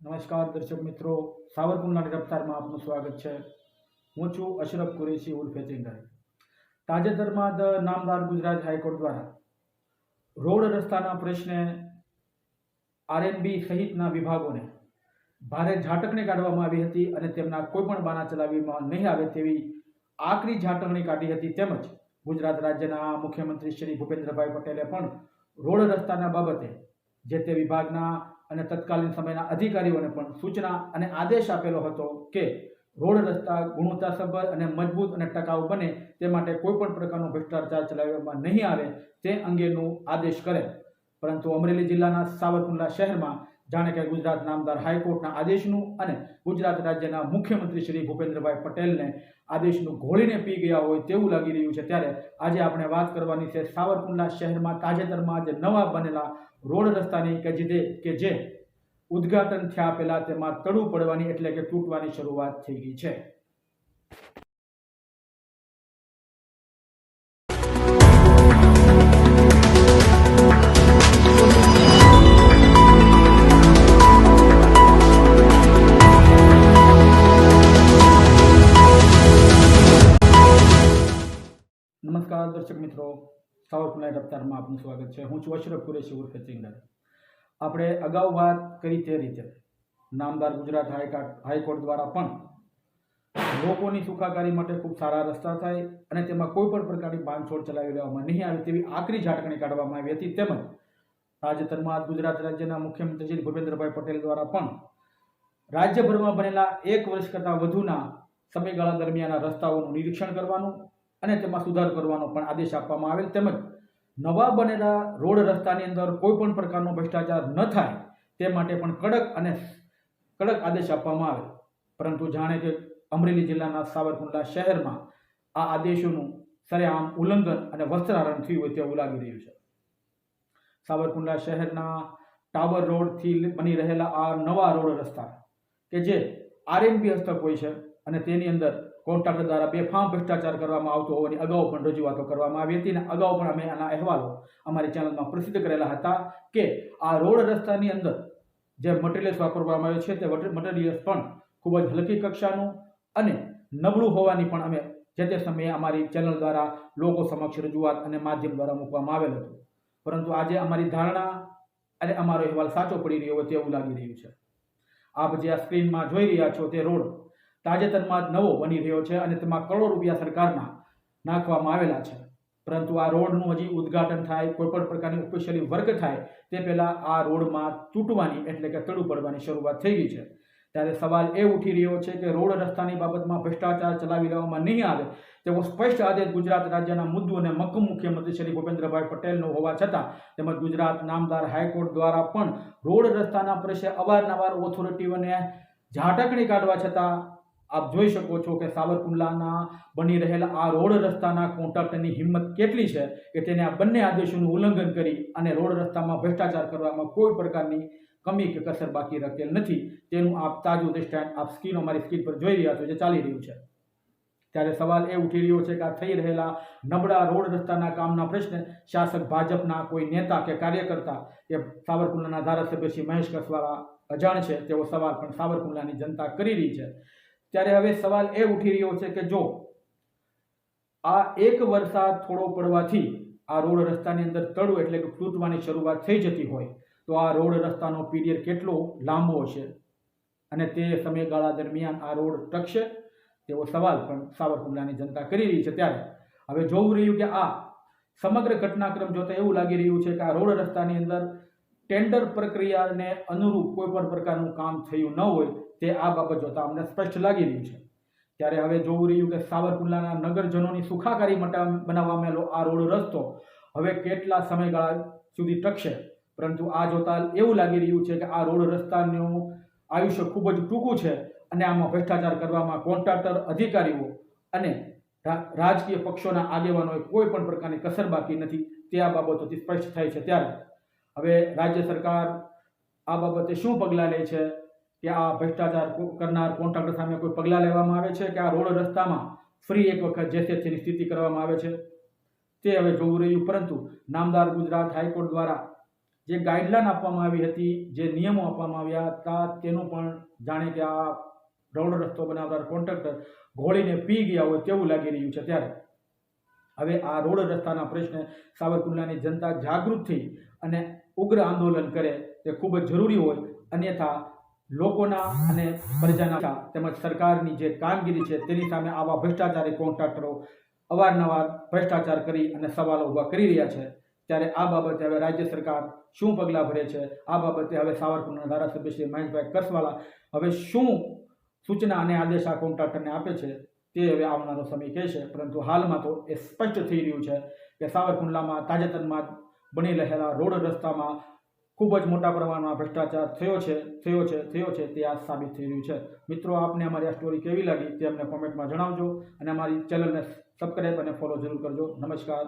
નમસ્કાર દર્શક મિત્રો સાવરકુંડલાની રફતારમાં આપનું સ્વાગત છે. હું છું અશરફ કુરેશી, ઉર્ફે ચિંગારી. તાજેતરમાં ધ નામદાર ગુજરાત હાઈકોર્ટ દ્વારા રોડ રસ્તાના પ્રશ્ને આરએનબી સહિતના વિભાગોને ભારે ઝાટકણી કાઢવામાં આવી હતી અને તેમના કોઈપણ બાના ચલાવીમાં નહીં આવે તેવી આકરી ઝાટકણી કાઢી હતી. તેમજ ગુજરાત રાજ્યના મુખ્યમંત્રી શ્રી ભૂપેન્દ્રભાઈ પટેલે પણ રોડ રસ્તાના બાબતે જે તે વિભાગના અને તત્કાલીન સમયના અધિકારીઓને પણ સૂચના અને આદેશ આપેલો હતો કે રોડ રસ્તા ગુણવત્તાસભર અને મજબૂત અને ટકાઉ બને તે માટે કોઈપણ પ્રકારનો ભ્રષ્ટાચાર ચલાવવામાં નહીં આવે તે અંગેનું આદેશ કરે પરંતુ અમરેલી જિલ્લાના સાવરકુંડલા શહેરમાં જાણે કે ગુજરાત નામદાર હાઈકોર્ટના આદેશનું અને ગુજરાત રાજ્યના મુખ્યમંત્રી શ્રી ભૂપેન્દ્રભાઈ પટેલને આદેશનું ઘોળીને પી ગયા હોય તેવું લાગી રહ્યું છે. ત્યારે આજે આપણે વાત કરવાની છે સાવરકુંડલા શહેરમાં, તાજેતરમાં જે નવા બનેલા રોડ રસ્તાની કે જે કે જે ઉદ્ઘાટન થયા પહેલાં તેમાં તડું પડવાની એટલે કે તૂટવાની શરૂઆત થઈ ગઈ છે. દર્શક મિત્રો સાવરકુંડલા રફતારમાં આપનું સ્વાગત છે. હું છું અશરફ કુરેશી ઉર્ફે ચિંગર. આપણે અગાઉ વાત કરી તે રીતે નામદાર ગુજરાત હાઈકોર્ટ હાઈકોર્ટ દ્વારા પણ લોકોની સુખાકારી માટે ખૂબ સારા રસ્તા થાય અને તેમાં કોઈ પણ પ્રકારની બાંધછોડ ચલાવી લેવામાં નહીં આવે તેવી આકરી ઝાટકણી કાઢવામાં આવી હતી. તેમજ તાજેતરમાં ગુજરાત રાજ્યના મુખ્યમંત્રી શ્રી ભૂપેન્દ્રભાઈ પટેલ દ્વારા પણ રાજ્યભરમાં બનેલા એક વર્ષ કરતાં વધુના સમયગાળા દરમિયાન રસ્તાઓનું નિરીક્ષણ કરવાનું અને તેમાં સુધાર કરવાનો પણ આદેશ આપવામાં આવેલ તેમજ નવા બનેલા રોડ રસ્તાની અંદર કોઈ પણ પ્રકારનો ભ્રષ્ટાચાર ન થાય તે માટે પણ કડક અને કડક આદેશ આપવામાં આવે પરંતુ જાણે કે અમરેલી જિલ્લાના સાવરકુંડલા શહેરમાં આ આદેશોનું સરેઆમ ઉલ્લંઘન અને વસ્ત્રારણ થયું હોય તેવું લાગી રહ્યું છે. સાવરકુંડલા શહેરના ટાવર રોડથી બની રહેલા આ નવા રોડ રસ્તા કે જે આરએનબી હસ્તક હોય છે અને તેની અંદર કોન્ટ્રાક્ટર દ્વારા બેફામ ભ્રષ્ટાચાર કરવામાં આવતો હોવાની અગાઉ પણ રજૂઆતો કરવામાં આવી હતી અને અગાઉ પણ અમે આના અહેવાલો અમારી ચેનલમાં પ્રસિદ્ધ કરેલા હતા કે આ રોડ રસ્તાની અંદર જે મટીરિયલ્સ વાપરવામાં આવે છે તે મટીરિયલ્સ પણ ખૂબ જ હલકી કક્ષાનું અને નબળું હોવાની પણ અમે જે તે સમયે અમારી ચેનલ દ્વારા લોકો સમક્ષ રજૂઆત અને માધ્યમ દ્વારા મૂકવામાં આવેલ હતું. પરંતુ આજે અમારી ધારણા અને અમારો અહેવાલ સાચો પડી રહ્યો હોય તેવું લાગી રહ્યું છે. આપ જે આ સ્ક્રીનમાં જોઈ રહ્યા છો તે રોડ તાજેતરમાં નવો બની રહ્યો છે અને તેમાં કરોડો રૂપિયા સરકારના નાખવામાં આવેલા છે. પરંતુ આ રોડનું હજી ઉદ્ઘાટન થાય કોઈ પણ પ્રકારની ઓફિશિયલી વર્ક થાય, તે પહેલાં આ રોડમાં તૂટવાની એટલે કે તળું પડવાની શરૂઆત થઈ ગઈ છે. ત્યારે સવાલ એ ઉઠી રહ્યો છે કે રોડ રસ્તાની બાબતમાં ભ્રષ્ટાચાર ચલાવી લેવામાં નહીં આવે તેવો સ્પષ્ટ આદેશ ગુજરાત રાજ્યના મુદ્દુ અને મક્કમ મુખ્યમંત્રી શ્રી ભૂપેન્દ્રભાઈ પટેલનો હોવા છતાં તેમજ ગુજરાત નામદાર હાઈકોર્ટ દ્વારા પણ રોડ રસ્તાના પ્રશ્ને અવારનવાર ઓથોરિટીઓને ઝાટકણી કાઢવા છતાં આપ જોઈ શકો છો કે સાવરકુંડલાના બની રહેલા આ રોડ રસ્તાના કોન્ટ્રાક્ટરની હિંમત કેટલી છે કે તેને આ બંને આદેશોનું ઉલ્લંઘન કરી અને રોડ રસ્તામાં ભ્રષ્ટાચાર કરવામાં કોઈ પ્રકારની કમી કે કસર બાકી રાખેલ નથી. તેનું આપ તાજું દ્રષ્ટાંત આપ સ્કીન અમારી સ્કીન પર જોઈ રહ્યા છો જે ચાલી રહ્યું છે. ત્યારે સવાલ એ ઉઠી રહ્યો છે કે આ થઈ રહેલા નબળા રોડ રસ્તાના કામના પ્રશ્ને શાસક ભાજપના કોઈ નેતા કે કાર્યકર્તા કે સાવરકુંડલાના ધારાસભ્ય શ્રી મહેશ કસવાળા અજાણ છે તેવો સવાલ પણ સાવરકુંડલાની જનતા કરી રહી છે. ત્યારે હવે સવાલ એ ઉઠી રહ્યો છે કે જો આ એક વરસાદ થોડો પડવાથી આ રોડ રસ્તાની અંદર તળું એટલે કે ફૂટવાની શરૂઆત થઈ જતી હોય, તો આ રોડ રસ્તાનો પીરિયડ કેટલો લાંબો હશે? અને તે સમયગાળા દરમિયાન આ રોડ ટકશે? તેવો સવાલ પણ સાવરકુંડલાની જનતા કરી રહી છે ત્યારે. હવે જોવું રહ્યું કે આ સમગ્ર ઘટનાક્રમ જોતા એવું લાગી રહ્યું છે કે આ રોડ રસ્તાની અંદર ટેન્ડર પ્રક્રિયાને અનુરૂપ કોઈ પણ પ્રકારનું કામ થયું ન હોય તે આ બાબત જોતા અમને સ્પષ્ટ લાગી રહ્યું છે. ત્યારે હવે જોવું રહ્યું કે સાવરકુંડલાના નગરજનોની સુખાકારી માટે બનાવવામેલો આ રોડ રસ્તો હવે કેટલા સમયગાળા સુધી ટકશે? પરંતુ આ જોતા એવું લાગી રહ્યું છે કે આ રોડ રસ્તાનું આયુષ્ય ખૂબ જ ટૂંકું છે અને આમાં ભ્રષ્ટાચાર કરવામાં કોન્ટ્રાક્ટર, અધિકારીઓ અને રાજકીય પક્ષોના આગેવાનોએ કોઈ પણ પ્રકારની કસર બાકી નથી. તે આ બાબતોથી સ્પષ્ટ થાય છે ત્યારે. હવે રાજ્ય સરકાર આ બાબતે શું પગલાં લે છે? કે આ ભ્રષ્ટાચાર કરનાર કોન્ટ્રાક્ટર સામે કોઈ પગલાં લેવામાં આવે છે કે આ રોડ રસ્તામાં ફ્રી એક વખત જે તેની સ્થિતિ કરવામાં આવે છે? તે હવે જોવું રહ્યું, પરંતુ નામદાર ગુજરાત હાઈકોર્ટ દ્વારા જે ગાઈડલાઈન આપવામાં આવી હતી, જે નિયમો આપવામાં આવ્યા હતા, તેનું પણ જાણે કે આ રોડ રસ્તો બનાવનાર કોન્ટ્રાક્ટર ઘોળીને પી ગયા હોય તેવું લાગી રહ્યું છે ત્યારે. હવે આ રોડ રસ્તાના પ્રશ્ને સાવરકુંડલાની જનતા જાગૃત થઈ અને ઉગ્ર આંદોલન કરે તે ખૂબ જ જરૂરી હોય, અન્યથા લોકોના અને પ્રજાના તેમજ સરકારની જે કામગીરી છે તેની સામે આવા ભ્રષ્ટાચારી કોન્ટ્રાક્ટરો અવારનવાર ભ્રષ્ટાચાર કરી અને સવાલો ઊભા કરી રહ્યા છે. ત્યારે આ બાબતે હવે રાજ્ય સરકાર શું પગલાં ભરે છે? આ બાબતે હવે સાવરકુંડના ધારાસભ્ય શ્રી મહેશભાઈ કસવાલા હવે શું સૂચના અને આદેશ આ કોન્ટ્રાક્ટરને આપે છે તે હવે આવનારો સમય કહેશે પરંતુ હાલમાં તો એ સ્પષ્ટ થઈ રહ્યું છે કે સાવરકુંડલામાં તાજેતરમાં બની રહેલા રોડ રસ્તામાં ખૂબ જ મોટા પ્રમાણમાં ભ્રષ્ટાચાર થયો છે થયો છે થયો છે તે આ સાબિત થઈ રહ્યું છે. મિત્રો, આપને અમારી આ સ્ટોરી કેવી લાગી તે અમને કોમેન્ટમાં જણાવજો અને અમારી ચેનલને સબસ્ક્રાઈબ અને ફોલો જરૂર કરજો. નમસ્કાર.